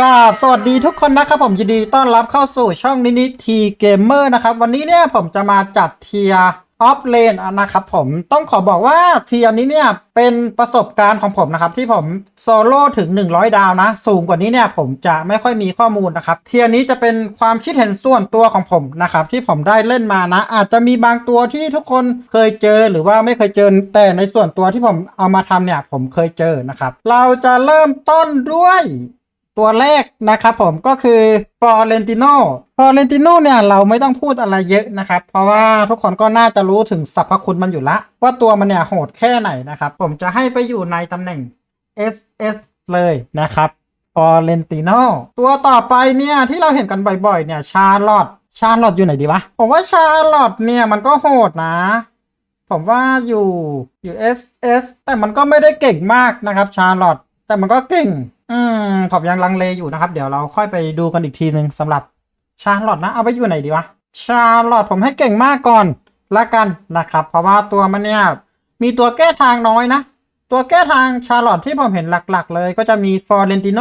กราบสวัสดีทุกคนนะครับผมยินดีต้อนรับเข้าสู่ช่องนินิทีเกมเมอร์นะครับ วันนี้เนี่ยผมจะมาจัดเทียร์ออฟเลนนะครับผมต้องขอบอกว่าเทียร์นี้เนี่ยเป็นประสบการณ์ของผมนะครับ ที่ผมโซโล่ถึง 100 ดาวนะ สูงกว่านี้เนี่ยผมจะไม่ค่อยมีข้อมูลนะครับ เทียร์นี้จะเป็นความคิดเห็นส่วนตัวของผมนะครับ ที่ผมได้เล่นมานะ อาจจะมีบางตัวที่ทุกคนเคยเจอหรือว่าไม่เคยเจอแต่ในส่วนตัวที่ผมเอามาทำเนี่ยผมเคยเจอนะครับ เราจะเริ่มต้นด้วย ตัวแรกนะครับผมก็คือฟอร์เรนติโนฟอร์เรนติโนเนี่ยเราไม่ต้องพูดอะไรเยอะนะครับ เพราะว่าทุกคนก็น่าจะรู้ถึงสรรพคุณมันอยู่ละ ว่าตัวมันเนี่ยโหดแค่ไหนนะครับ ผมจะให้ไปอยู่ในตำแหน่ง SS เลยนะครับฟอร์เรนติโนตัวต่อไปเนี่ยที่เราเห็นกันบ่อยๆเนี่ยชาร์ลอตชาร์ลอตอยู่ไหนดีวะ ผมว่าชาร์ลอตเนี่ยมันก็โหดนะ ผมว่าอยู่อยู่ SS แต่มันก็ไม่ได้เก่งมากนะครับชาร์ลอตแต่มันก็เก่ง อืมผมยังลังเลอยู่นะครับ เดี๋ยวเราค่อยไปดูกันอีกทีหนึ่งสำหรับชาร์ลอตนะ เอาไปอยู่ไหนดีวะ ชาร์ลอตผมให้เก่งมากก่อนละกันนะครับ เพราะว่าตัวมันเนี่ยมีตัวแก้ทางน้อยนะ ตัวแก้ทางชาร์ลอตที่ผมเห็นหลักๆ เลยก็จะมีฟอร์เรนติโน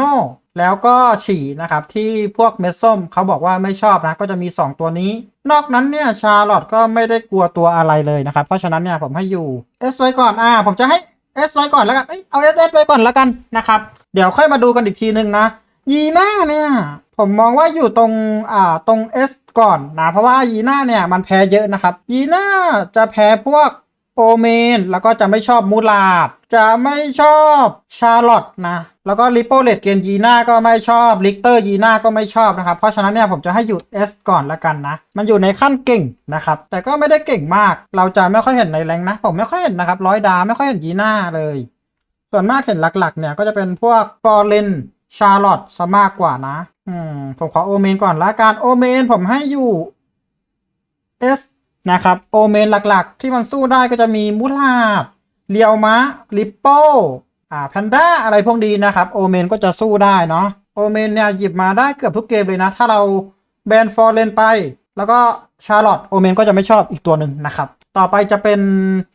แล้วก็ฉี่นะครับ ที่พวกเม็ดส้มเขาบอกว่าไม่ชอบนะ ก็จะมี 2 ตัวนี้ นอกนั้นเนี่ยชาร์ลอตก็ไม่ได้กลัวตัวอะไรเลยนะครับ เพราะฉะนั้นเนี่ยผมให้อยู่ S ไว้ก่อนอ่าผมจะให้ S ไว้ก่อนแล้วกัน เอ้ยเอา S S ไว้ก่อนแล้วกันนะครับ เดี๋ยวค่อยมาดูกันอีกทีนึงนะยีน่าเนี่ยผมมองว่าอยู่ตรงอ่าตรง S ก่อนนะ เพราะว่ายีน่าเนี่ยมันแพ้เยอะนะครับยีน่าจะแพ้พวก โอเมน แล้วก็จะไม่ชอบมูลาด จะไม่ชอบชาร์ลอตนะ แล้วก็ริปโปเลตเกนยีน่าก็ไม่ชอบลิกเตอร์ยีน่าก็ไม่ชอบนะครับ เพราะฉะนั้นเนี่ยผมจะให้อยู่ S ก่อนละกันนะ มันอยู่ในขั้นเก่งนะครับ แต่ก็ไม่ได้เก่งมาก เราจะไม่ค่อยเห็นในแรงนะ ผมไม่ค่อยเห็นนะครับร้อยดาไม่ค่อยเห็นยีน่าเลย ส่วนมากเห็นหลักๆ เนี่ยก็จะเป็นพวกฟอร์เรนชาร์ลอตซะมากกว่านะ อืมผมขอโอเมนก่อนละกันโอเมนผมให้อยู่ S นะครับโอเมนหลักๆ ที่มันสู้ได้ก็จะมีมูลาดเลียวมะลิปโป้อ่าแพนด้าอะไรพวกนี้นะครับโอเมนก็จะสู้ได้เนาะโอเมนเนี่ยหยิบมาได้เกือบทุกเกมเลยนะ ถ้าเราแบนฟอร์เรนไป แล้วก็ชาร์ลอตโอเมนก็จะไม่ชอบอีกตัวหนึ่งนะครับ ต่อไปจะเป็น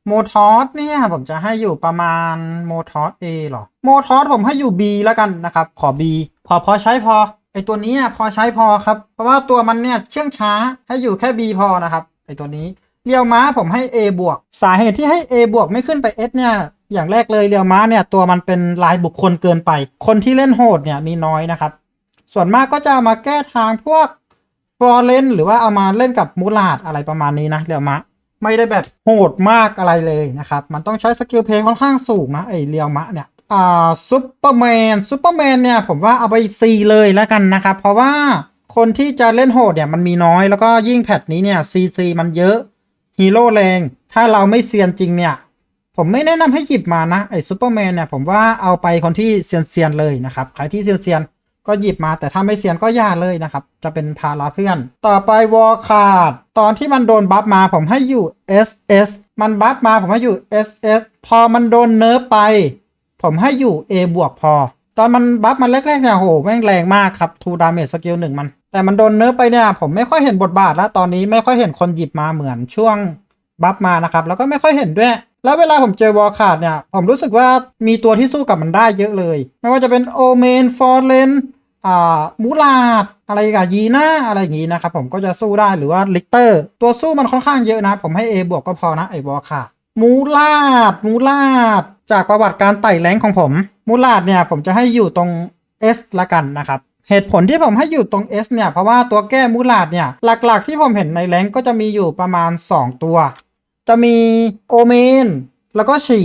โมทอสเนี่ยผมจะให้อยู่ประมาณโมทอส A หรอโมทอสผมให้อยู่ B แล้วกันนะครับ ขอ B พอพอใช้พอไอตัวนี้อะพอใช้พอครับ เพราะว่าตัวมันเนี่ยเชื่องช้าให้อยู่แค่ B พอนะครับ อตัวนี้เรียวม้าผมให้ A บวกสาเหตุที่ให้ A บวกไม่ขึ้นไป S เนี่ยอย่างแรกเลยเรียวม้าเนี่ยตัวมันเป็นลายบุคคลเกินไป คนที่เล่นโหดเนี่ยมีน้อยนะครับ ส่วนมากก็จะามาแก้ทางพวกฟอร์เรนหรือว่าเอามาเล่นกับมูลาดอะไรประมาณนี้นะเรียวมะไม่ได้แบบโหดมากอะไรเลยนะครับ มันต้องใช้สกิลเพย์ค่อนข้างสูงนะไอเรียวมะเนี่ย อ่าซูเปอร์แมนซูเปอร์แมนเนี่ยผมว่าเอาไป C เลยแล้วกันนะครับ เพราะว่า คนที่จะเล่นโหดเนี่ยมันมีน้อยแล้วก็ยิ่งแพทนี้เนี่ย CC มันเยอะฮีโร่แรง ถ้าเราไม่เซียนจริงเนี่ย ผมไม่แนะนำให้หยิบมานะไอ้ซูเปอร์แมนเนี่ยผมว่าเอาไปคนที่เซียนเซียนๆเลยนะครับใครที่เซียนเซียนๆก็หยิบมาแต่ถ้าไม่เซียนก็ย่าเลยนะครับ จะเป็นภาระเพื่อน ต่อไปวอลคาร์ดตอนที่มันโดนบัฟมาผมให้อยู่ SS มันบัฟมาผมให้อยู่ SS พอมันโดนเนิร์ฟไป ผมให้อยู่ A บวกพอ ตอนมันบัฟมันแรกๆเนี่ยโหแม่งแรงมากครับทูดาเมจสกิลหนึ่งมัน แต่มันโดนเนิร์ฟไปเนี่ย ผมไม่ค่อยเห็นบทบาทแล้ว ตอนนี้ไม่ค่อยเห็นคนหยิบมาเหมือนช่วงบัฟมานะครับ แล้วก็ไม่ค่อยเห็นด้วย แล้วเวลาผมเจอวอลคาร์ดเนี่ย ผมรู้สึกว่ามีตัวที่สู้กับมันได้เยอะเลย ไม่ว่าจะเป็นโอเมนฟอร์เรนอ่ามูลาดอะไรกับยีน่าอะไรอย่างงี้นะครับผมก็จะสู้ได้หรือว่าลิกเตอร์ ตัวสู้มันค่อนข้างเยอะนะ ผมให้ A บวกก็พอนะไอ้วอลคาร์ด มูลาดมูลาดจากประวัติการไต่แรงของผม มูลาดเนี่ยผมจะให้อยู่ตรง S ละกันนะครับเหตุผลที่ผมให้อยู่ตรง S เนี่ยเพราะว่าตัวแก้มูลาดเนี่ยหลักๆที่ผมเห็นในแรงก็จะมีอยู่ประมาณ 2 ตัว จะมีโอเมน แล้วก็ฉี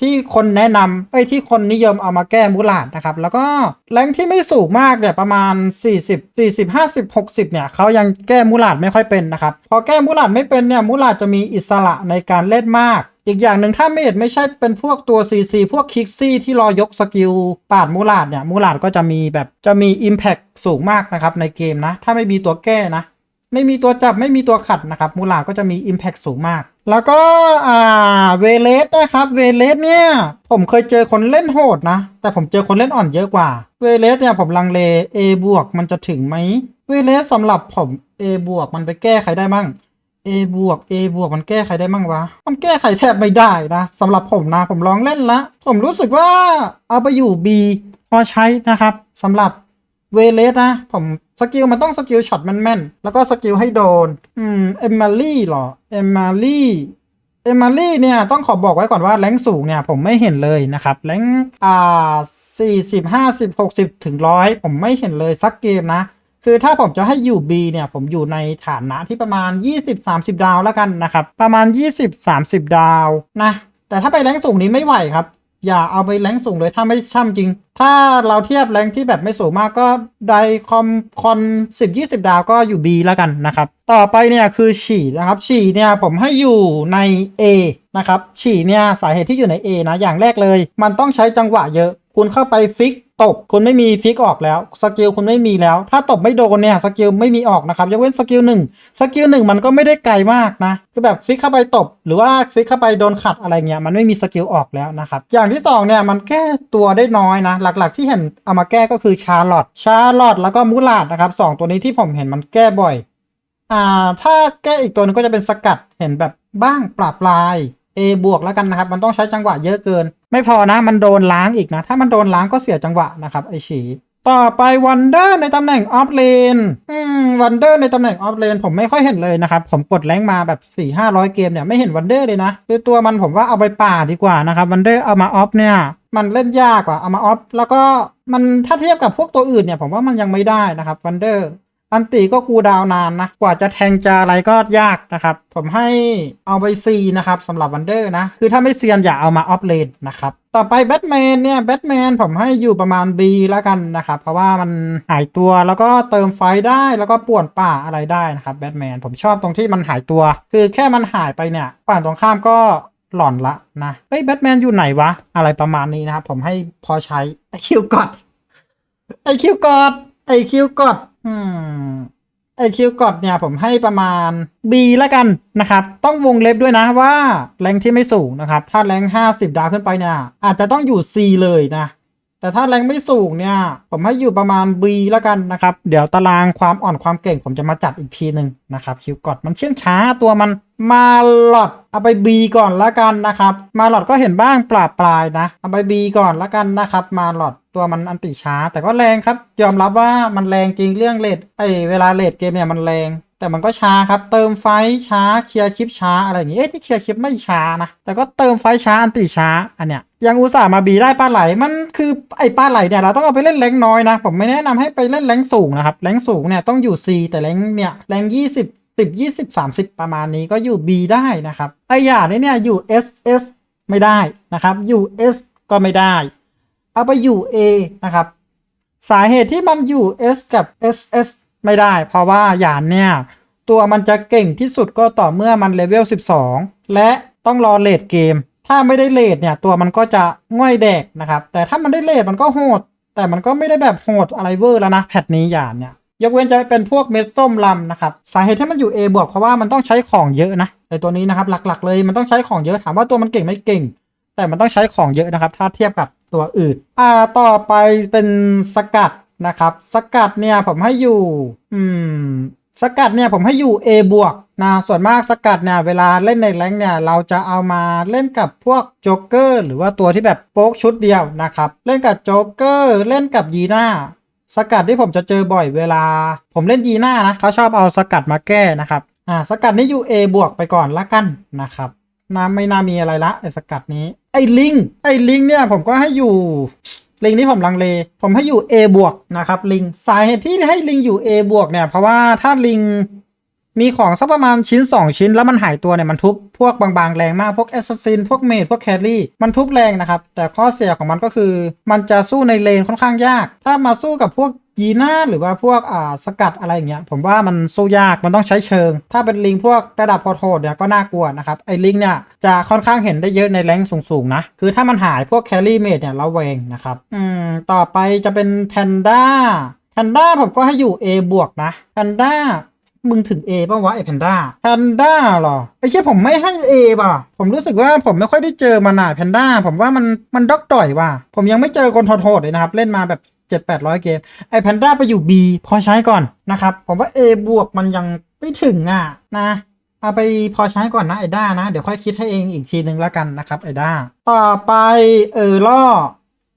ที่คนแนะนำเอ้ยที่คนนิยมเอามาแก้มูลาดนะครับ แล้วก็แรงที่ไม่สูงมากเนี่ยประมาณ 40 40 50 60เนี่ยเขายังแก้มูลาดไม่ค่อยเป็นนะครับ พอแก้มูลาดไม่เป็นเนี่ยมูลาดจะมีอิสระในการเล่นมาก อีกอย่างหนึ่งถ้าเมดไม่ใช่เป็นพวกตัว CC พวกคิกซี่ที่รอยกสกิลปาดมูลาดเนี่ยมูลาดก็จะมีแบบจะมี Impact สูงมากนะครับในเกมนะ ถ้าไม่มีตัวแก้นะ ไม่มีตัวจับไม่มีตัวขัดนะครับมูลาดก็จะมี Impact สูงมาก แล้วก็อ่าเวเลสนะครับเวเลสเนี่ย ผมเคยเจอคนเล่นโหดนะ แต่ผมเจอคนเล่นอ่อนเยอะกว่า เวเลสเนี่ยผมลังเล A บวกมันจะถึงไหมเวเลสสำหรับผม A บวกมันไปแก้ใครได้บ้าง A บวก A บวกมันแก้ไขได้มั่งวะ มันแก้ไขแทบไม่ได้นะสำหรับผมนะ ผมลองเล่นละ ผมรู้สึกว่าเอาไปอยู่ B พอใช้นะครับสำหรับ เวเลสนะ ผมสกิลมันต้องสกิลช็อตแม่นๆ แล้วก็สกิลให้โดน อืม เอมมารี่หรอ เอมมารี่เอมมารี่เนี่ยต้องขอบอกไว้ก่อนว่าแรงสูงเนี่ยผมไม่เห็นเลยนะครับแรงอ่าสี่สิบห้าสิบหกสิบถึงร้อยผมไม่เห็นเลยสักเกมนะ คือถ้าผมจะให้อยู่ B เนี่ยผมอยู่ในฐานะที่ประมาณ 20-30 ดาวแล้วกันนะครับ ประมาณ 20-30 ดาวนะ แต่ถ้าไปแรงสูงนี้ไม่ไหวครับ อย่าเอาไปแรงสูงเลยถ้าไม่ช่ำจริง ถ้าเราเทียบแรงที่แบบไม่สูงมากก็ไดคอมคอน10 20ดาวก็อยู่ B แล้วกันนะครับ ต่อไปเนี่ยคือฉี่นะครับฉี่เนี่ยผมให้อยู่ใน A นะครับฉี่เนี่ยสาเหตุที่อยู่ใน A นะอย่างแรกเลย มันต้องใช้จังหวะเยอะ คุณเข้าไปฟิก ตบคุณไม่มีฟิกออกแล้วสกิลคุณไม่มีแล้ว ถ้าตบไม่โดนเนี่ยสกิลไม่มีออกนะครับยกเว้นสกิลหนึ่งสกิลหนึ่งมันก็ไม่ได้ไกลมากนะคือแบบฟิกเข้าไปตบ หรือว่าฟิกเข้าไปโดนขัดอะไรเงี้ยมันไม่มีสกิลออกแล้วนะครับอย่างที่สองเนี่ยมันแก้ตัวได้น้อยนะ หลักๆ ที่เห็นเอามาแก้ก็คือชาร์ลอตชาร์ลอตแล้วก็มูลาดนะครับสองตัวนี้ที่ผมเห็นมันแก้บ่อยอ่าถ้าแก้อีกตัวหนึงก็จะเป็นสกัดเห็นแบบบ้างปราบลาย A บวกแล้วกันนะครับ มันต้องใช้จังหวะเยอะเกิน ไม่พอนะ มันโดนล้างอีกนะ ถ้ามันโดนล้างก็เสียจังหวะนะครับไอฉีต่อไปวันเดอร์ในตำแหน่งออฟเลนอืมวันเดอร์ในตำแหน่งออฟเลนผมไม่ค่อยเห็นเลยนะครับ ผมกดแรงมาแบบ 4 5 0 0 เกมเนี่ยไม่เห็นวันเดอร์เลยนะคือตัวมันผมว่าเอาไปป่าดีกว่านะครับวันเดอร์เอามาออฟเนี่ยมันเล่นยากกว่าเอามาออฟแล้วก็มันถ้าเทียบกับพวกตัวอื่นเนี่ยผมว่ามันยังไม่ได้นะครับวันเดอร์ อันติก็คูดาวนานนะ กว่าจะแทงจะอะไรก็ยากนะครับ ผมให้เอาไป C นะครับสำหรับวันเดอร์นะ คือถ้าไม่เซียนอย่าเอามาออฟเลนนะครับ ต่อไปแบทแมนเนี่ยแบทแมนผมให้อยู่ประมาณ B แล้วกันนะครับ เพราะว่ามันหายตัวแล้วก็เติมไฟได้แล้วก็ป่วนป่าอะไรได้นะครับแบทแมนผมชอบตรงที่มันหายตัว คือแค่มันหายไปเนี่ยฝ่ายตรงข้ามก็หลอนละนะเฮ้ยแบทแมนอยู่ไหนวะ อะไรประมาณนี้นะครับ ผมให้พอใช้ไอคิวกอดไอคิวกอดไอคิวกอด อืมไอคิวกดเนี่ยผมให้ประมาณ B ละกันนะครับ ต้องวงเล็บด้วยนะว่าแรงที่ไม่สูงนะครับ ถ้าแรง50 ดาวขึ้นไปเนี่ย อาจจะต้องอยู่ C เลยนะ แต่ถ้าแรงไม่สูงเนี่ย ผมให้อยู่ประมาณ B ละกันนะครับ เดี๋ยวตารางความอ่อนความเก่งผมจะมาจัดอีกทีหนึ่งนะครับคิวกดมันเชื่องช้าตัวมัน มาหลอดเอาไป B ก่อนละกันนะครับ มาหลอดก็เห็นบ้างปลาปลายนะ เอาไป B ก่อนละกันนะครับ มาหลอดตัวมันอันติช้า แต่ก็แรงครับ ยอมรับว่ามันแรงจริงเรื่องเลดไอเวลาเลดเกมเนี่ยมันแรง แต่มันก็ช้าครับ เติมไฟช้าเคลียร์คลิปช้าอะไรอย่างเงี้ยเอ๊ะที่เคลียร์คลิปไม่ช้านะแต่ก็เติมไฟช้าอันติช้าอันเนี้ยยังอุตส่าห์มาบีได้ปลาไหล มันคือไอปลาไหลเนี่ยเราต้องเอาไปเล่นแรงน้อยนะ ผมไม่แนะนำให้ไปเล่นแรงสูงนะครับ แรงสูงเนี่ยต้องอยู่ C แต่แรงเนี่ยแรง20 10 20 30 ประมาณนี้ก็อยู่ B ได้นะครับไออย่างนี้เนี่ย อยู่ S S ไม่ได้นะครับอยู่ S ก็ไม่ได้ เอาไปอยู่ A นะครับ สาเหตุที่มันอยู่ S กับ SS ไม่ได้ เพราะว่าหยานเนี่ย ตัวมันจะเก่งที่สุดก็ต่อเมื่อมันเลเวล 12 และต้องรอเลดเกม ถ้าไม่ได้เลดเนี่ย ตัวมันก็จะง่อยแดกนะครับ แต่ถ้ามันได้เลดมันก็โหด แต่มันก็ไม่ได้แบบโหดอะไรเวอร์แล้วนะแพทนี้หยานเนี่ย ยกเว้นจะเป็นพวกเม็ดส้มลำนะครับ สาเหตุที่มันอยู่ A บวกเพราะว่ามันต้องใช้ของเยอะนะไอตัวนี้นะครับหลักๆ เลยมันต้องใช้ของเยอะถามว่าตัวมันเก่งไม่เก่ง แต่มันต้องใช้ของเยอะนะครับ ถ้าเทียบกับตัวอื่น อ่าต่อไปเป็นสกัดนะครับ สกัดเนี่ยผมให้อยู่ อืม สกัดเนี่ยผมให้อยู่ A บวกนะส่วนมากสกัดเนี่ยเวลาเล่นในแรงเนี่ยเราจะเอามาเล่นกับพวกโจ๊กเกอร์หรือว่าตัวที่แบบโป๊กชุดเดียวนะครับ เล่นกับโจ๊กเกอร์เล่นกับยีน่า สกัดที่ผมจะเจอบ่อยเวลา ผมเล่นดีน่านะเขาชอบเอาสกัดมาแก้นะครับอ่าสกัดนี้อยู่ A บวกไปก่อนละกันนะครับน่าไม่น่ามีอะไรละไอสกัดนี้ ไอลิงไอลิงเนี่ยผมก็ให้อยู่ลิงนี้ผมลังเล ผมให้อยู่ A บวกนะครับลิงสาเหตุที่ให้ลิงอยู่ A บวกเนี่ยเพราะว่าถ้าลิง มีของสักประมาณชิ้น 2 ชิ้นแล้วมันหายตัวเนี่ยมันทุบพวกบางๆแรงมากพวกแอสซัสซินพวกเมดพวกแครี่มันทุบแรงนะครับ แต่ข้อเสียของมันก็คือ มันจะสู้ในเลนค่อนข้างยาก ถ้ามาสู้กับพวกยีน่าหรือว่าพวกอ่าสกัดอะไรอย่างเงี้ยผมว่ามันสู้ยากมันต้องใช้เชิง ถ้าเป็นลิงพวกระดับโหดเนี่ยก็น่ากลัวนะครับไอ้ลิงเนี่ยจะค่อนข้างเห็นได้เยอะในแรงสูงๆนะคือถ้ามันหายพวกแครี่เมดเนี่ยเราแวงนะครับอืมต่อไปจะเป็นแพนด้าแพนด้าผมก็ให้อยู่ A บวกนะแพนด้า มึงถึง A ป่าวะไอแพนด้าแพนด้าเหรอไอเชี่ยผมไม่ให้ A ป่ะผมรู้สึกว่าผมไม่ค่อยได้เจอมันอะแพนด้าผมว่ามันมันด็อกต่อยว่ะผมยังไม่เจอคนโหดๆเลยนะครับ เล่นมาแบบเจ็ดแปดร้อยเกมไอแพนด้าไปอยู่ B พอใช้ก่อนนะครับ ผมว่า A บวกมันยังไม่ถึงอะนะเอาไปพอใช้ก่อนนะไอด้านะ เดี๋ยวค่อยคิดให้เองอีกทีนึงแล้วกันนะครับไอด้าต่อไปเออล่อ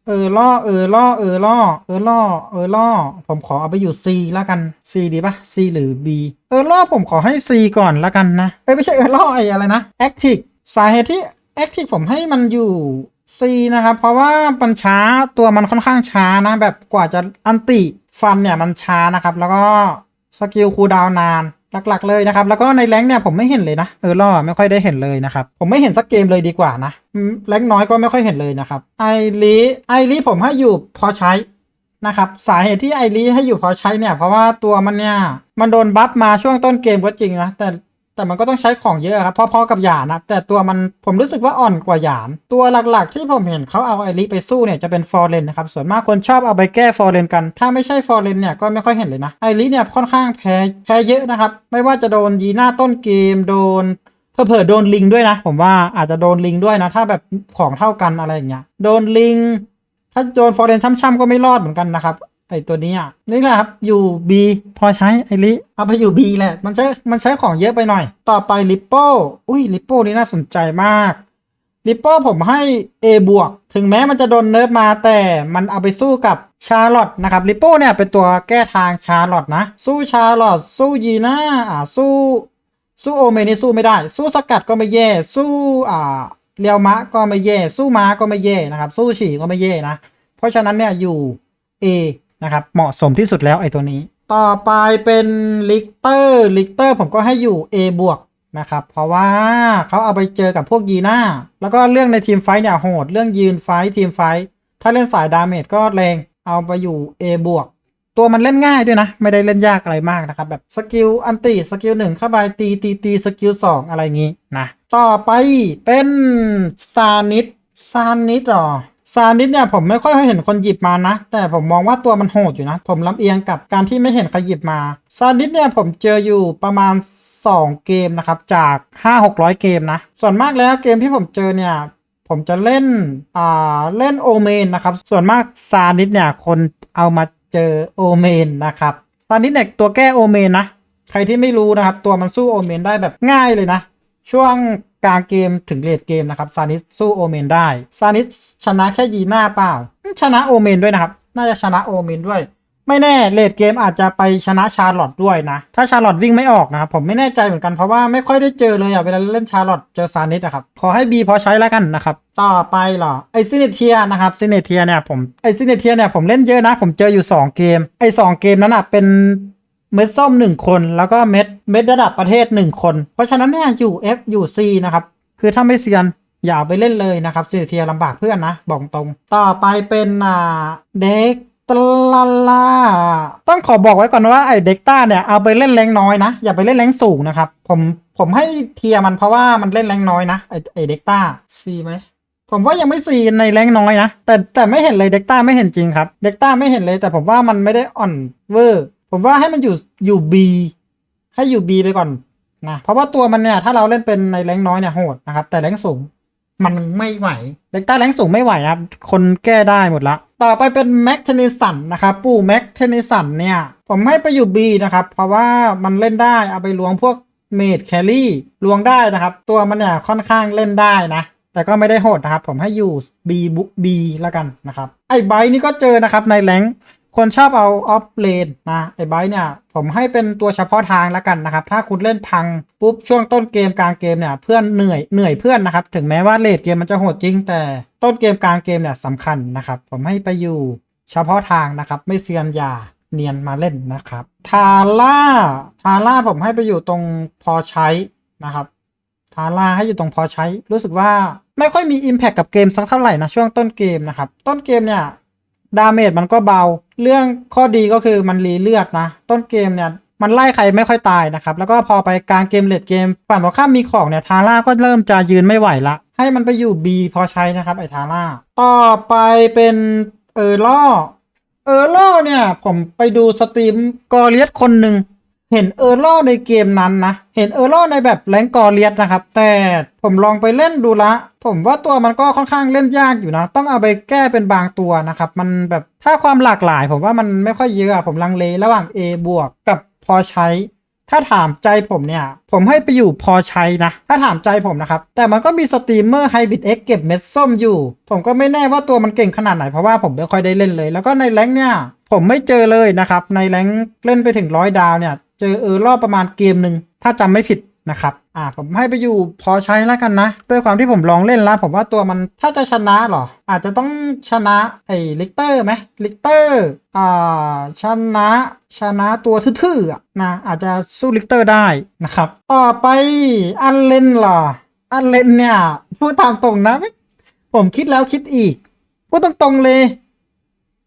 เออล่อเออล่อเออล่อเออล่อเออล่อผมขอเอาไปอยู่ C แล้วกัน C ดีปะ C หรือ B เออล่อผมขอให้ C ก่อนแล้วกันนะเอ้ยไม่ใช่เออล่อไอ้อะไรนะ Active สาเหตุที่ Active ผมให้มันอยู่ C นะครับ เพราะว่ามันช้าตัวมันค่อนข้างช้านะ แบบกว่าจะอันติฟันเนี่ยมันช้านะครับ แล้วก็สกิลคูลดาวนาน หลักๆเลยนะครับ แล้วก็ในแรงเนี่ยผมไม่เห็นเลยนะเออล่อไม่ค่อยได้เห็นเลยนะครับ ผมไม่เห็นสักเกมเลยดีกว่านะแรงน้อยก็ไม่ค่อยเห็นเลยนะครับไอรีไอรีผมให้อยู่พอใช้นะครับสาเหตุที่ไอรีให้อยู่พอใช้เนี่ยเพราะว่าตัวมันเนี่ยมันโดนบัฟมาช่วงต้นเกมก็จริงนะแต่ แต่มันก็ต้องใช้ของเยอะครับพอๆกับหยานนะแต่ตัวมันผมรู้สึกว่าอ่อนกว่าหยาน ตัวหลักๆ ที่ผมเห็นเขาเอาไอรีไปสู้เนี่ยจะเป็นฟอร์เรนนะครับส่วนมากคนชอบเอาไปแก้ฟอร์เรนกัน ถ้าไม่ใช่ฟอร์เรนเนี่ยก็ไม่ค่อยเห็นเลยนะไอรีเนี่ยค่อนข้างแพ้แพ้เยอะนะครับไม่ว่าจะโดนยีหน่าต้นเกมโดนเผลอโดนลิงด้วยนะ ผมว่าอาจจะโดนลิงด้วยนะ ถ้าแบบของเท่ากันอะไรอย่างเงี้ยโดนลิง ถ้าโดนฟอร์เรนช่ำๆก็ไม่รอดเหมือนกันนะครับ ไอตัวนี้อะนี่แหละครับอยู่ B พอใช้ไอริเอาไปอยู่ B แหละมันใช้มันใช้ของเยอะไปหน่อย ต่อไปลิปโป้อุ้ยลิปโป้นี่น่าสนใจมากลิปโป้ผมให้ A บวกถึงแม้มันจะโดนเนิร์ฟมาแต่มันเอาไปสู้กับชาร์ลอตนะครับลิปโป้เนี่ยเป็นตัวแก้ทางชาร์ลอตนะ สู้ชาร์ลอตสู้ยีน่าอ่าสู้ สู้โอเมนี่สู้ไม่ได้ สู้สกัดก็ไม่แย่ สู้อ่าเรียวมะก็ไม่แย่ สู้ม้าก็ไม่แย่นะครับ สู้ฉี่ก็ไม่แย่นะ เพราะฉะนั้นเนี่ยอยู่ A นะครับ เหมาะสมที่สุดแล้วไอ้ตัวนี้ ต่อไปเป็นลิกเตอร์ลิกเตอร์ผมก็ให้อยู่ A บวกนะครับ เพราะว่าเขาเอาไปเจอกับพวกยีน่าแล้วก็เรื่องในทีมไฟเนี่ยโหด เรื่องยืนไฟทีมไฟ ถ้าเล่นสายดาเมจก็แรง เอาไปอยู่ A บวก ตัวมันเล่นง่ายด้วยนะ ไม่ได้เล่นยากอะไรมากนะครับ แบบสกิลอันติสกิลหนึ่งเข้าไปตีตีตีสกิลสองอะไรงี้นะ ต่อไปเป็นซานิดซานิดหรอ ซานิดเนี่ยผมไม่ค่อยเห็นคนหยิบมานะ แต่ผมมองว่าตัวมันโหดอยู่นะ ผมลำเอียงกับการที่ไม่เห็นใครหยิบมาซานิดเนี่ยผมเจออยู่ประมาณ 2 เกมนะครับ จาก 5 600 เกมนะ ส่วนมากแล้วเกมที่ผมเจอเนี่ย ผมจะเล่นอ่าเล่นโอเมนนะครับ ส่วนมากซานิดเนี่ยคนเอามาเจอโอเมนนะครับซานิดเนี่ยตัวแก้โอเมนนะ ใครที่ไม่รู้นะครับ ตัวมันสู้โอเมนได้แบบง่ายเลยนะ ช่วง กลางเกมถึงเลดเกมนะครับซานิสสู้โอเมนได้ซานิสชนะแค่ยีหน่าเปล่า ชนะโอเมนด้วยนะครับ น่าจะชนะโอเมนด้วย ไม่แน่เลดเกมอาจจะไปชนะชาร์ลอตด้วยนะ ถ้าชาร์ลอตวิ่งไม่ออกนะครับผมไม่แน่ใจเหมือนกันเพราะว่าไม่ค่อยได้เจอเลยอะเวลาเล่นชาร์ลอตเจอซานิสอะครับขอให้ B พอใช้แล้วกันนะครับต่อไปเหรอไอซินเทียนะครับซินเทียเนี่ยผมไอซินเทียเนี่ยผมเล่นเยอะนะ ผมเจออยู่ 2 เกมไอสองเกมนั้นอะเป็น เม็ดส้มหนึ่งคนแล้วก็เม็ดเม็ดระดับประเทศหนึ่งคน เพราะฉะนั้นเนี่ยอยู่ F อยู่ C นะครับ คือถ้าไม่เซียนอย่าไปเล่นเลยนะครับเสียเทียลำบากเพื่อนนะ บอกตรง ต่อไปเป็นอ่าเด็กตลาลาต้องขอบอกไว้ก่อนว่าไอเด็กต้าเนี่ยเอาไปเล่นแรงน้อยนะ อย่าไปเล่นแรงสูงนะครับ ผมผมให้เทียมันเพราะว่ามันเล่นแรงน้อยนะไอไอเด็กต้า C ไหมผมว่ายังไม่ซีในแรงน้อยนะแต่แต่ไม่เห็นเลยเด็กต้าไม่เห็นจริงครับ เด็กต้าไม่เห็นเลยแต่ผมว่ามันไม่ได้อ่อนเวอร์ ผมว่าให้มันอยู่อยู่ B ให้อยู่ B ไปก่อนนะเพราะว่าตัวมันเนี่ยถ้าเราเล่นเป็นในแรงน้อยเนี่ยโหดนะครับ แต่แรงสูงมันไม่ไหวเด็กต้าแรงสูงไม่ไหวนะครับ คนแก้ได้หมดละ ต่อไปเป็นแม็กเทนิสันนะครับ ปู่แม็กเทนิสันเนี่ย ผมให้ไปอยู่ B นะครับ เพราะว่ามันเล่นได้เอาไปล้วงพวกเมดแครี่ล้วงได้นะครับ ตัวมันเนี่ยค่อนข้างเล่นได้นะ แต่ก็ไม่ได้โหดนะครับ ผมให้อยู่ B บุ๊ก B แล้วกันนะครับ ไอ้ไบร์นี่ก็เจอนะครับในแรง คนชอบเอาออฟเลนนะไอ้ไบเนี่ย ผมให้เป็นตัวเฉพาะทางแล้วกันนะครับ ถ้าคุณเล่นพังปุ๊บช่วงต้นเกมกลางเกมเนี่ยเพื่อนเหนื่อยเหนื่อยเพื่อนนะครับ ถึงแม้ว่าเลดเกมมันจะโหดจริง แต่ต้นเกมกลางเกมเนี่ยสำคัญนะครับ ผมให้ไปอยู่เฉพาะทางนะครับ ไม่เซียนยาเนียนมาเล่นนะครับทาร่าทาร่าผมให้ไปอยู่ตรงพอใช้นะครับทาร่าให้อยู่ตรงพอใช้ รู้สึกว่าไม่ค่อยมี Impact กับเกมสักเท่าไหร่นะช่วงต้นเกมนะครับต้นเกมเนี่ย ดาเมจมันก็เบา เรื่องข้อดีก็คือมันรีเลือดนะ ต้นเกมเนี่ยมันไล่ใครไม่ค่อยตายนะครับ แล้วก็พอไปกลางเกมเลดเกมฝั่งตรงข้ามมีของเนี่ยทาร่าก็เริ่มจะยืนไม่ไหวละ ให้มันไปอยู่ B พอใช้นะครับไอ้ทาร่า ต่อไปเป็นเออร์ล่อเออร์ล่อเนี่ยผมไปดูสตรีมกอเลียสคนหนึ่ง เห็นเออร์ล่อในเกมนั้นนะ เห็นเออร์ล่อในแบบแรงกอเลียสนะครับ แต่ผมลองไปเล่นดูละ ผมว่าตัวมันก็ค่อนข้างเล่นยากอยู่นะ ต้องเอาไปแก้เป็นบางตัวนะครับ มันแบบถ้าความหลากหลาย ผมว่ามันไม่ค่อยเยอะ ผมลังเลระหว่าง A บวกกับพอใช้ ถ้าถามใจผมเนี่ย ผมให้ไปอยู่พอใช้นะ ถ้าถามใจผมนะครับ แต่มันก็มีสตรีมเมอร์ไฮบิดเอ็กเก็บเม็ดส้มอยู่ ผมก็ไม่แน่ว่าตัวมันเก่งขนาดไหน เพราะว่าผมไม่ค่อยได้เล่นเลย แล้วก็ในแรงเนี่ย ผมไม่เจอเลยนะครับ ในแรงเล่นไปถึงร้อยดาวเนี่ย เจอเออรอบประมาณเกมหนึ่งถ้าจำไม่ผิดนะครับ อ่าผมให้ไปอยู่พอใช้แล้วกันนะ ด้วยความที่ผมลองเล่นแล้ว ผมว่าตัวมันถ้าจะชนะหรอ อาจจะต้องชนะไอ้ลิกเตอร์ไหมลิกเตอร์ อ่า ชนะชนะตัวทื่อๆนะ อาจจะสู้ลิกเตอร์ได้นะครับ ต่อไปอันเลนหรอ อันเลนเนี่ย พูดตามตรงนะไม่ผมคิดแล้วคิดอีก พูดตรงๆเลย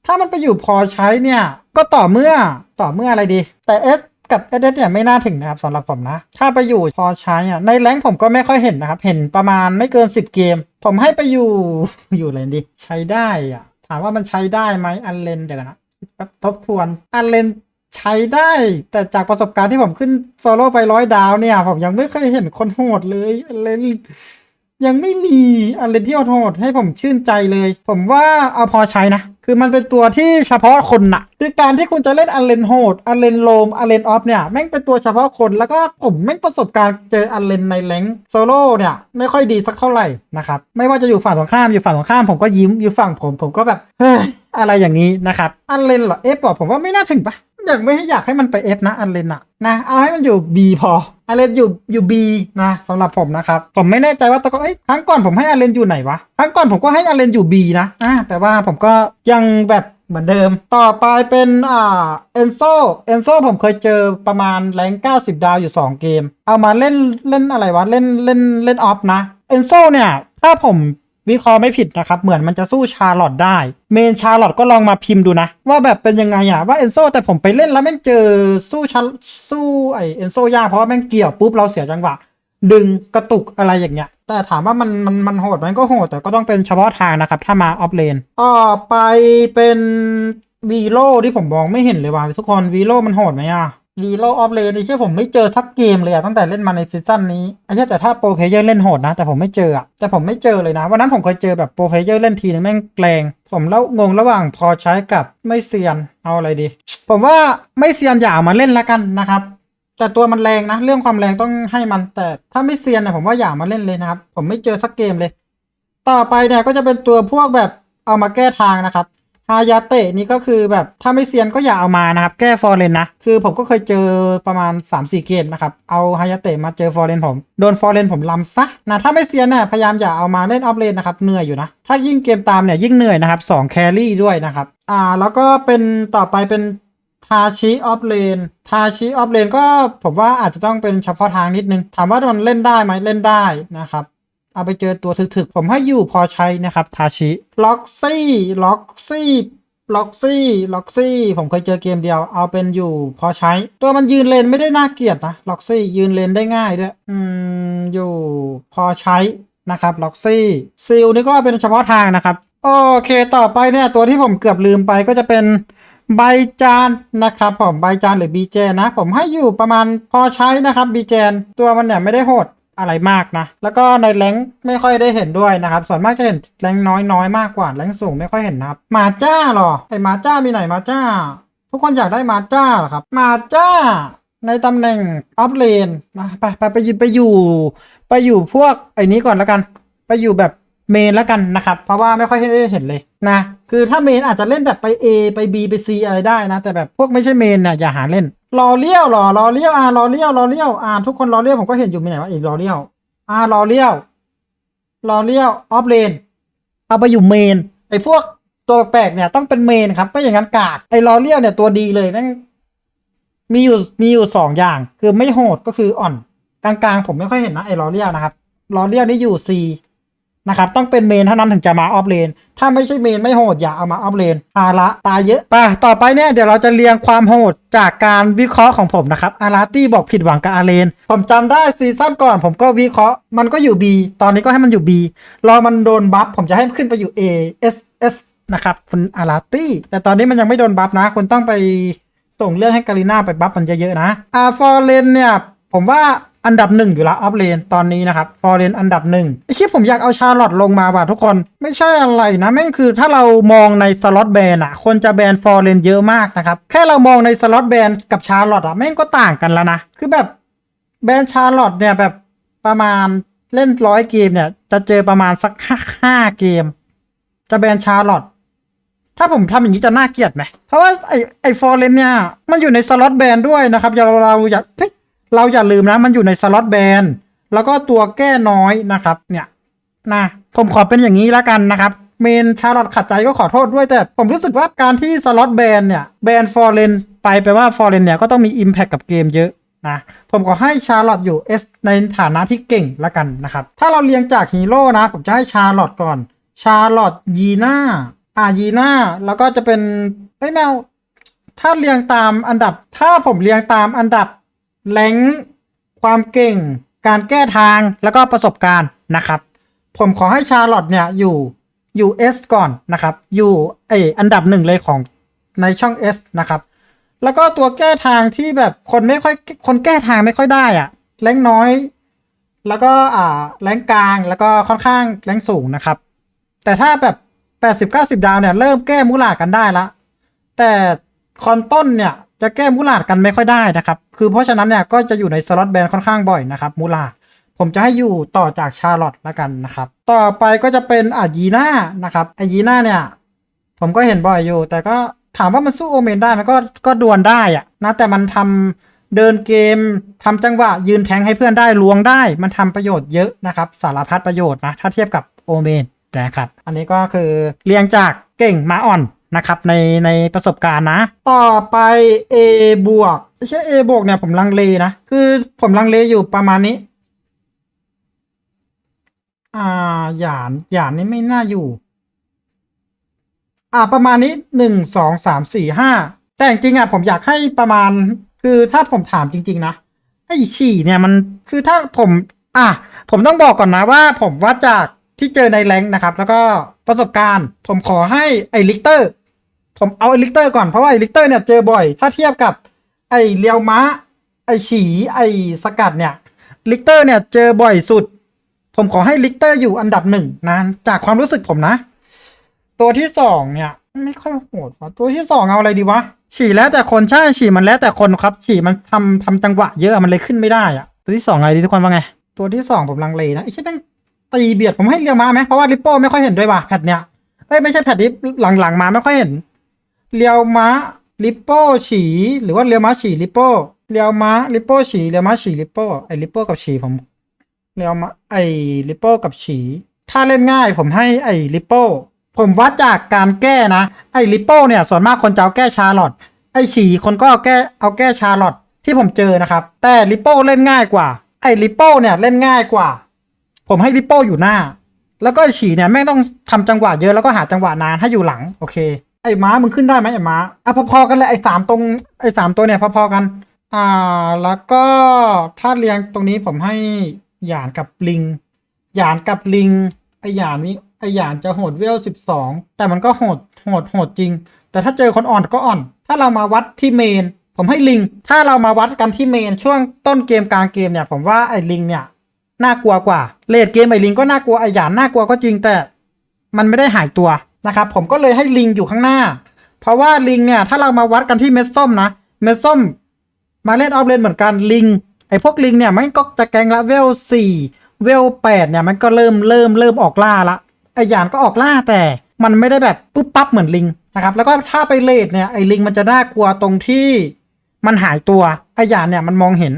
ถ้ามันไปอยู่พอใช้เนี่ย ก็ต่อเมื่อต่อเมื่ออะไรดี แต่ S กับ s อเดเนี่ยไม่น่าถึงนะครับสำหรับผมนะ ถ้าไปอยู่พอใช้อะในแรงผมก็ไม่ค่อยเห็นนะครับ เห็นประมาณไม่เกิน 10 เกม ผมให้ไปอยู่อยู่อะไรดีใช้ได้อะ ถามว่ามันใช้ได้ไหมอันเลนเดี๋ยวนะทบทวนอันเลนใช้ได้แต่จากประสบการณ์ที่ผมขึ้นโซโล่ไปร้อยดาวเนี่ย ผมยังไม่เคยเห็นคนโหดเลยอันเลนยังไม่มีอะไรที่โหดให้ผมชื่นใจเลย ผมว่าเอาพอใช้นะ คือมันเป็นตัวที่เฉพาะคนนะคือการที่คุณจะเล่นอันเลนโหดอันเลนโลมอันเลนออฟเนี่ยแม่งเป็นตัวเฉพาะคนแล้วก็ผมแม่งประสบการณ์เจออันเลนในแรงโซโล่เนี่ยไม่ค่อยดีสักเท่าไหร่นะครับไม่ว่าจะอยู่ฝั่งตรงข้ามอยู่ฝั่งตรงข้ามผมก็ยิ้มอยู่ฝั่งผมผมก็แบบเฮ้ยอะไรอย่างนี้นะครับอันเลนเหรอเอฟบอกผมว่าไม่น่าถึงปะ อยากไม่ให้อยากให้มันไป F นะอันเลนอะนะเอาให้มันอยู่ B พออันเลนอยู่อยู่ B นะสำหรับผมนะครับ ผมไม่แน่ใจว่าตะก็เอ้ยครั้งก่อนผมให้อันเลนอยู่ไหนวะครั้งก่อนผมก็ให้อันเลนอยู่ B นะอ่าแต่ว่าผมก็ยังแบบเหมือนเดิม ต่อไปเป็นอ่าเอนโซเอนโซผมเคยเจอประมาณแรง90 ดาวอยู่ 2 เกม เอามาเล่นเล่นอะไรวะ เล่นเล่นเล่นออฟนะเอนโซเนี่ย ถ้าผม วิเคราะห์ไม่ผิดนะครับ เหมือนมันจะสู้ชาร์ลอตได้ เมนชาร์ลอตก็ลองมาพิมพ์ดูนะ ว่าแบบเป็นยังไงอะว่าเอนโซแต่ผมไปเล่นแล้วแม่งเจอสู้ชาสู้ไอเอนโซยากเพราะว่าแม่งเกี่ยวปุ๊บเราเสียจังหวะดึงกระตุกอะไรอย่างเงี้ย แต่ถามว่ามันมันมันโหดไหมันก็โหด แต่ก็ต้องเป็นเฉพาะทางนะครับ ถ้ามาออฟเลนต่อไปเป็นวีโ o ที่ผมมองไม่เห็นเลยว่ะทุกคนวีโ o มันโหดไหมอะ วีโ o ออฟเลนไอ้เชี่ยผมไม่เจอสักเกมเลยอะตั้งแต่เล่นมาในซีซั่นนี้ไอ้เชี่ยแต่ถ้าโปรเพเยอร์เล่นโหดนะ แต่ผมไม่เจออะแต่ผมไม่เจอเลยนะ วันนั้นผมเคยเจอแบบโปรเพเยอร์เล่นทีนึงแม่งแกลงผมแล้วงงระหว่างพอใช้กับไม่เซียนเอาอะไรดี ผมว่าไม่เซียนอย่าเอามาเล่นละกันนะครับแต่ตัวมันแรงนะ เรื่องความแรงต้องให้มัน แต่ถ้าไม่เซียนนะผมว่าอย่ามาเล่นเลยนะครับ ผมไม่เจอสักเกมเลย ต่อไปเนี่ยก็จะเป็นตัวพวกแบบเอามาแก้ทางนะครับ ฮายาเตะนี่ก็คือแบบถ้าไม่เซียนก็อย่าเอามานะครับแก้ฟอร์เรนนะ คือผมก็เคยเจอประมาณ 3-4 เกมนะครับเอาฮายาเตะมาเจอฟอร์เรนผมโดนฟอร์เรนผมลำซะนะถ้าไม่เซียนเนี่ยพยายามอย่าเอามาเล่นออฟเลนนะครับเหนื่อยอยู่นะถ้ายิ่งเกมตามเนี่ยยิ่งเหนื่อยนะครับ2แครี่ด้วยนะครับอ่าแล้วก็เป็นต่อไปเป็นทาชิออฟเลนทาชิออฟเลนก็ผมว่าอาจจะต้องเป็นเฉพาะทางนิดนึง ถามว่ามันเล่นได้ไหมเล่นได้นะครับ เอาไปเจอตัวถึกๆ ผมให้อยู่พอใช้นะครับ ทาชิ ล็อกซี่ ล็อกซี่ ล็อกซี่ ล็อกซี่ ผมเคยเจอเกมเดียว เอาเป็นอยู่พอใช้ ตัวมันยืนเลนไม่ได้น่าเกลียดนะ ล็อกซี่ ยืนเลนได้ง่ายด้วย อืม อยู่พอใช้นะครับล็อกซี่ซิลนี่ก็เป็นเฉพาะทางนะครับ โอเคต่อไปเนี่ย ตัวที่ผมเกือบลืมไปก็จะเป็นใบจานนะครับผมใบจานหรือบีเจนะ ผมให้อยู่ประมาณพอใช้นะครับบีเจนตัวมันเนี่ยไม่ได้โหด อะไรมากนะ แล้วก็ในแรงไม่ค่อยได้เห็นด้วยนะครับ ส่วนมากจะเห็นแรงน้อยน้อยมากกว่าแรงสูงไม่ค่อยเห็นนะครับ มาจ้าเหรอไอมาจ้ามีไหนมาจ้า ทุกคนอยากได้มาจ้าเหรอครับ มาจ้า ในตำแหน่งออฟเลนนะไปไปไปอยู่ไปอยู่ ไปอยู่พวกไอ้นี้ก่อนแล้วกัน ไปอยู่แบบเมนแล้วกันนะครับ เพราะว่าไม่ค่อยได้เห็นเลยนะ คือถ้าเมนอาจจะเล่นแบบไป A ไป B ไป C อะไรได้นะ แต่แบบพวกไม่ใช่เมนน่ะอย่าหาเล่น รอเลี้ยวรอรอเลี้ยวอ่ารอเลี้ยวรอเลี้ยวอ่าทุกคนรอเลี้ยวผมก็เห็นอยู่มีไหนวะอีกรอเลี้ยวอ่ารอเลี้ยวรอเลี้ยวออฟเลนเอาไปอยู่เมนไอ้พวกตัวแปลกเนี่ยต้องเป็นเมนครับไม่อย่างนั้นกากไอ้รอเลี้ยวเนี่ยตัวดีเลยแม่งมีอยู่มีอยู่สองอย่าง คือไม่โหดก็คืออ่อนกลางๆ ผมไม่ค่อยเห็นนะไอ้ลอเรียลนะครับลอเรียลนี่อยู่ C นะครับต้องเป็นเมนเท่านั้นถึงจะมาออฟเลน ถ้าไม่ใช่เมนไม่โหดอย่าเอามาออฟเลนอาระตายเยอะไปต่อไปเนี่ยเดี๋ยวเราจะเรียงความโหดจากการวิเคราะห์ของผมนะครับอาราตี้บอกผิดหวังกับอาเลน ผมจำได้ซีซั่นก่อนผมก็วิเคราะห์มันก็อยู่ B ตอนนี้ก็ให้มันอยู่ B รอมันโดนบัฟผมจะให้มันขึ้นไปอยู่ A S S นะครับคุณอาราตี้แต่ตอนนี้มันยังไม่โดนบัฟนะคุณต้องไปส่งเรื่องให้กาลิน่าไปบัฟมันเยอะๆนะอาฟอร์เลนเนี่ยผมว่า อันดับหนึ่งอยู่ละออฟเลนตอนนี้นะครับฟอร์เรนอันดับหนึ่งไอ้ที่ผมอยากเอาชาร์ลอตลงมาว่ะทุกคนไม่ใช่อะไรนะแม่งคือถ้าเรามองในสล็อตแบนอะคนจะแบนฟอร์เรนเยอะมากนะครับแค่เรามองในสล็อตแบนกับชาร์ลอตอะแม่งก็ต่างกันแล้วนะคือแบบแบนชาร์ลอตเนี่ยแบบประมาณเล่นร้อยเกมเนี่ย จะเจอประมาณสักห้าเกม จะแบนชาร์ลอตถ้าผมทำอย่างนี้จะน่าเกลียดไหมเพราะว่าไอไอฟอร์เรนเนี่ยมันอยู่ในสล็อตแบนด้วยนะครับอย่าเราอย่า เราอย่าลืมนะ มันอยู่ในสล็อตแบนแล้วก็ตัวแก้น้อยนะครับ เนี่ยนะผมขอเป็นอย่างนี้แล้วกันนะครับเมนชาร์ลอตขัดใจก็ขอโทษด้วยแต่ผมรู้สึกว่าการที่สล็อตแบนเนี่ยแบนฟอร์เรนไปแปลว่าฟอร์เรนเนี่ยก็ต้องมี Impact กับเกมเยอะนะผมขอให้ชาร์ลอตอยู่ S ในฐานะที่เก่งแล้วกันนะครับ ถ้าเราเรียงจากฮีโร่นะ ผมจะให้ชาร์ลอตก่อน ชาร์ลอตยีน่าอ่ายีน่าแล้วก็จะเป็นเอ้แมวถ้าเรียงตามอันดับ ถ้าผมเรียงตามอันดับ แรงความเก่ง การแก้ทางแล้วก็ประสบการณ์นะครับ ผมขอให้ชาร์ลอตเนี่ยอยู่อยู่ S ก่อนนะครับ อยู่เอออันดับหนึ่งเลยของในช่อง S นะครับ แล้วก็ตัวแก้ทางที่แบบคนไม่ค่อยคนแก้ทางไม่ค่อยได้อะแรงน้อย แล้วก็อ่าแรงกลางแล้วก็ค่อนข้างแรงสูงนะครับ แต่ถ้าแบบ 80 90 ดาวเนี่ยเริ่มแก้มูลากันได้ละ แต่คอนต้นเนี่ย จะแก้มูลาดกันไม่ค่อยได้นะครับ คือเพราะฉะนั้นเนี่ยก็จะอยู่ในสล็อตแบนค่อนข้างบ่อยนะครับมูลาดผมจะให้อยู่ต่อจากชาร์ลอตละกันนะครับ ต่อไปก็จะเป็นอายีน่านะครับอายีน่าเนี่ย ผมก็เห็นบ่อยอยู่ แต่ก็ถามว่ามันสู้โอเมนได้มันก็ก็ดวลได้อะนะแต่มันทำเดินเกมทำจังหวะยืนแทงให้เพื่อนได้ลวงได้ มันทำประโยชน์เยอะนะครับ สารพัดประโยชน์นะถ้าเทียบกับโอเมนนะครับ อันนี้ก็คือเรียงจากเก่งมาอ่อน นะครับในในประสบการณ์นะ ต่อไป A บวกไม่ใช่ A บวกเนี่ยผมลังเลนะ คือผมลังเลอยู่ประมาณนี้ อ่าหยานหยานนี่ไม่น่าอยู่ อ่าประมาณนี้หนึ่งสองสามสี่ห้าแต่จริงๆอะผมอยากให้ประมาณ คือถ้าผมถามจริง ๆ นะไอ้ฉี่เนี่ยมันคือถ้าผม อะผมต้องบอกก่อนนะว่าผมวัดจากที่เจอในแรงนะครับ แล้วก็ประสบการณ์ ผมขอให้ไอ้ลิกเตอร์ ผมเอาอลิกเตอร์ก่อนเพราะว่าอลิกเตอร์เนี่ยเจอบ่อย ถ้าเทียบกับไอ้เลียวม้า ไอ้ฉีไอ้สกัดเนี่ยลิกเตอร์เนี่ยเจอบ่อยสุด ผมขอให้ลิกเตอร์อยู่อันดับหนึ่งนะจากความรู้สึกผมนะ ตัวที่สองเนี่ย ไม่ค่อยโหดวะตัวที่สองเอาอะไรดีวะฉี่แล้วแต่คนใช่ฉี่มันแล้วแต่คนครับฉี่มันทำทำจังหวะเยอะมันเลยขึ้นไม่ได้อะตัวที่สองอะไรดีทุกคนว่าไง ตัวที่สองผมลังเลนะไอ้ที่นั่งตีเบียดผมให้เรียวมาไหมเพราะว่าริปโป้ไม่ค่อยเห็นด้วยว่ะแพทเนี้ยเอ้ยไม่ใช่แพทนี้หลังๆมาไม่ค่อยเห็น เรียวม้าลิปโป้ฉีหรือว่าเรียวม้าฉีลิปโป้เรียวม้าลิปโป้ฉีเรียวม้าฉีลิปโป้ไอลิปโป้กับฉีผมเรียวม้าไอลิปโป้กับฉีถ้าเล่นง่ายผมให้ไอลิปโป้ผมวัดจากการแก้นะ ไอลิปโป้เนี่ยส่วนมากคนจะเอาแก้ชาร์ลอตไอฉีคนก็เอาแก้เอาแก้ชาร์ลอตที่ผมเจอนะครับ แต่ลิปโป้เล่นง่ายกว่า ไอลิปโป้เนี่ยเล่นง่ายกว่า ผมให้ลิปโป้อยู่หน้า แล้วก็ฉีเนี่ยแม่งต้องทำจังหวะเยอะแล้วก็หาจังหวะนานให้อยู่หลังโอเค ไอ้ม้ามึงขึ้นได้ไหมไอ้ม้าอะพอๆกันเลยไอ้สามตรงไอ้สามตัวเนี่ยพอๆกัน อ่าแล้วก็ถ้าเรียงตรงนี้ผมให้หยานกับลิงหยานกับลิงไอ้หยานนี้ไอ้หยานจะโหดเวลสิบสองแต่มันก็โหดโหดโหดจริง แต่ถ้าเจอคนอ่อนก็อ่อน ถ้าเรามาวัดที่เมน ผมให้ลิง ถ้าเรามาวัดกันที่เมนช่วงต้นเกมกลางเกมเนี่ย ผมว่าไอ้ลิงเนี่ยน่ากลัวกว่าเลดเกมไอ้ลิงก็น่ากลัวไอ้หยานน่ากลัวก็จริงแต่ มันไม่ได้หายตัว นะครับผมก็เลยให้ลิงอยู่ข้างหน้า เพราะว่าลิงเนี่ย ถ้าเรามาวัดกันที่เม็ดส้มนะ เม็ดส้ม มาเล่นออฟเลนเหมือนกันลิงไอ้พวกลิงเนี่ยมันก็จะแกงละเวลสี่เวลแปดเนี่ยมันก็เริ่มเริ่มเริ่มออกล่าละไอ้หยานก็ออกล่าแต่มันไม่ได้แบบปุ๊บปั๊บเหมือนลิงนะครับแล้วก็ถ้าไปเลดเนี่ยไอ้ลิงมันจะน่ากลัวตรงที่มันหายตัวไอ้หยานเนี่ยมันมองเห็น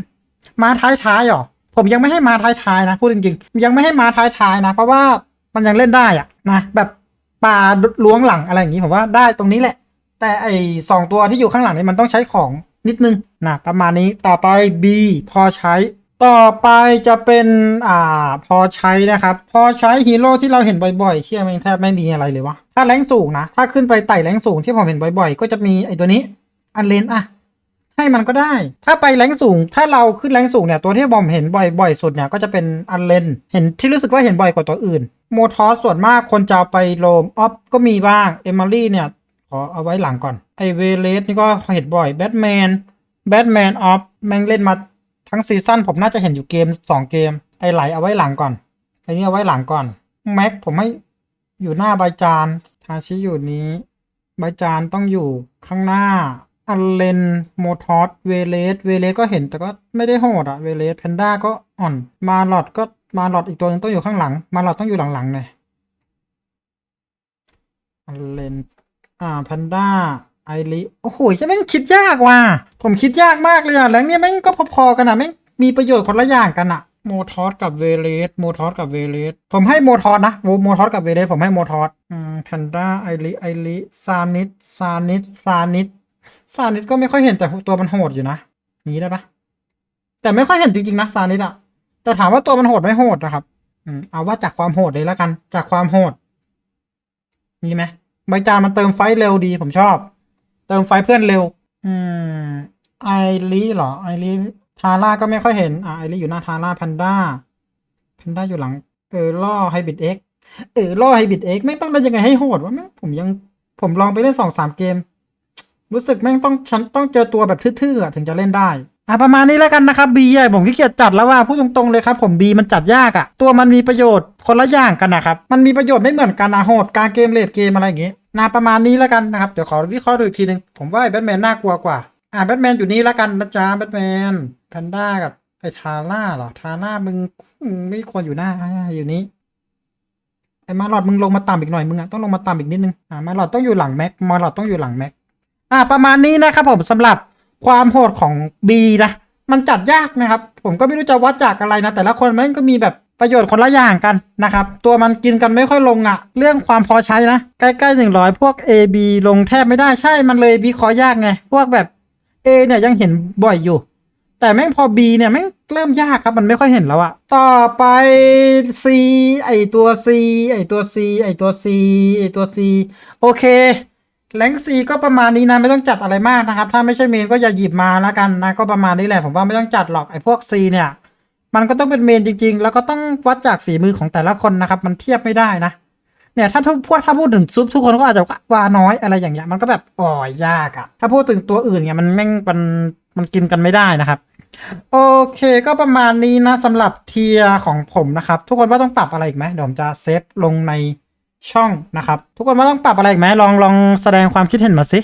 มาท้ายท้ายๆหรอผมยังไม่ให้มาท้ายท้ายๆนะพูดจริงๆ ยังไม่ให้มาท้ายท้ายๆนะ เพราะว่ามันยังเล่นได้อะนะแบบ ปลาล้วงหลังอะไรอย่างนี้ผมว่าได้ตรงนี้แหละ แต่ไอสองตัวที่อยู่ข้างหลังนี่มันต้องใช้ของนิดนึงนะประมาณนี้ต่อไป B พอใช้ ต่อไปจะเป็นอ่าพอใช้นะครับ พอใช้ฮีโร่ที่เราเห็นบ่อยๆเชื่อไหมงแทบไม่มีอะไรเลยวะถ้าแรงสูงนะ ถ้าขึ้นไปไต่แรงสูงที่ผมเห็นบ่อยๆ ก็จะมีไอตัวนี้อันเลนอะ ให้มันก็ได้ ถ้าไปแรงสูง ถ้าเราขึ้นแรงสูงเนี่ย ตัวที่ผมเห็นบ่อยๆสุดเนี่ยก็จะเป็นอันเลน เห็นที่รู้สึกว่าเห็นบ่อยกว่าตัวอื่น โมทอสส่วนมากคนจะเอาไปโลมออฟก็มีบ้าง เอมิลี่เนี่ยขอเอาไว้หลังก่อน ไอเวเลสนี่ก็เห็นบ่อย แบทแมน แบทแมนออฟแม่งเล่นมาทั้งซีซั่นผมน่าจะเห็นอยู่เกมสองเกม ไอไหลเอาไว้หลังก่อน ไอนี้เอาไว้หลังก่อน แม็กผมให้อยู่หน้าใบจาน ทาชิอยู่นี้ ใบจานต้องอยู่ข้างหน้า อันเลนโมทอสเวเลสเวเลสก็เห็นแต่ก็ไม่ได้โหดอะเวเลสแพนด้าก็อ่อน มาลอดก็มาลอดอีกตัวหนึงต้องอยู่ข้างหลัง มาลอดต้องอยู่หลังๆหน่ยอันเลนอ่าแพนด้าไอริโอ้โหยังแม่งคิดยากว่ะผมคิดยากมากเลยอะแล้วเนี่ยแม่งก็พอๆกันอะแม่งมีประโยชน์คนละอย่างกันอะโมทอสกับเวเลสโมทอสกับเวเลสผมให้โมทอสนะโมโมทอสกับเวเลสผมให้โมทอสอืมแพนด้าไอริไอริซานิสซานิสซานิส ซานิสก็ไม่ค่อยเห็นแต่ตัวมันโหดอยู่นะนี้ได้ปะแต่ไม่ค่อยเห็นจริงๆนะซานิสอะแต่ถามว่าตัวมันโหดไม่โหดนะครับ อืมเอาว่าจากความโหดเลยแล้วกัน จากความโหดมีไหมใบจานมันเติมไฟเร็วดีผมชอบ เติมไฟเพื่อนเร็ว อืมไอรีเหรอไอรีทาร่าก็ไม่ค่อยเห็นอะไอรีอยู่หน้าทาร่าแพนด้าแพนด้าอยู่หลังเออล่อไฮบิดเอ็กเออล่อไฮบิดเอ็กไม่ต้องเล่นยังไงให้โหดวะแม่ผมยังผมลองไปเล่นสองสามเกม รู้สึกแม่งต้องฉันต้องเจอตัวแบบทื่อๆถึงจะเล่นได้อะประมาณนี้แล้วกันนะครับบีอะผมขี้เกียจจัดแล้วว่าพูดตรงๆเลยครับผมบีมันจัดยากอะตัวมันมีประโยชน์คนละอย่างกันนะครับมันมีประโยชน์ไม่เหมือนกันนะโหดการเกมเลดเกมอะไรอย่างงี้นะประมาณนี้แล้วกันนะครับเดี๋ยวขอวิเคราะห์ดูอีกทีหนึ่งผมว่าไอ้แบทแมนน่ากลัวกว่าอะแบทแมนอยู่นี่แล้วกันนะจ๊ะแบทแมนแพนด้ากับไอ้ทาร่าเหรอทาร่ามึงไม่ควรอยู่หน้าออยู่นี้ไอ้มาหลอดมึงลงมาต่ำอีกหน่อยมึงอะต้องลงมาต่ำอีกนิดนึงอะมาหลอดต้องอยู่หลังแม็กมาหลอดต้องอยู่หลังแม็ก อะประมาณนี้นะครับผมสำหรับความโหดของ B นะมันจัดยากนะครับ ผมก็ไม่รู้จะวัดจากอะไรนะ แต่ละคนมันก็มีแบบประโยชน์คนละอย่างกันนะครับ ตัวมันกินกันไม่ค่อยลงอะเรื่องความพอใช้นะ ใกล้ๆหนึ่งร้อยพวก A B ลงแทบไม่ได้ใช่มันเลยวิเคราะห์ยากไง พวกแบบ A เนี่ยยังเห็นบ่อยอยู่ แต่แม่งพอ B เนี่ยแม่งเริ่มยากครับมันไม่ค่อยเห็นแล้วอะต่อไป C ไอตัว C ไอตัว C ไอตัว C ไอตัว C โอเค แรงซีก็ประมาณนี้นะไม่ต้องจัดอะไรมากนะครับ ถ้าไม่ใช่เมนก็อย่าหยิบมาแล้วกันนะก็ประมาณนี้แหละผมว่าไม่ต้องจัดหรอกไอ้พวกซีเนี่ย มันก็ต้องเป็นเมนจริง ๆ แล้วก็ต้องวัดจากฝีมือของแต่ละคนนะครับ มันเทียบไม่ได้นะเนี่ยถ้าทุกพวกถ้าพูดถึงซุปทุกคนก็อาจจะว่าน้อยอะไรอย่างเงี้ยมันก็แบบอ๋อยากอะถ้าพูดถึงตัวอื่นเนี่ยมันแม่งมันมันกินกันไม่ได้นะครับ โอเคก็ประมาณนี้นะสำหรับเทียของผมนะครับ ทุกคนว่าต้องปรับอะไรอีกไหมเดี๋ยวผมจะเซฟลงใน ช่องนะครับ ทุกคนว่าต้องปรับอะไรอีกไหมลองลองแสดงความคิดเห็นมาสิ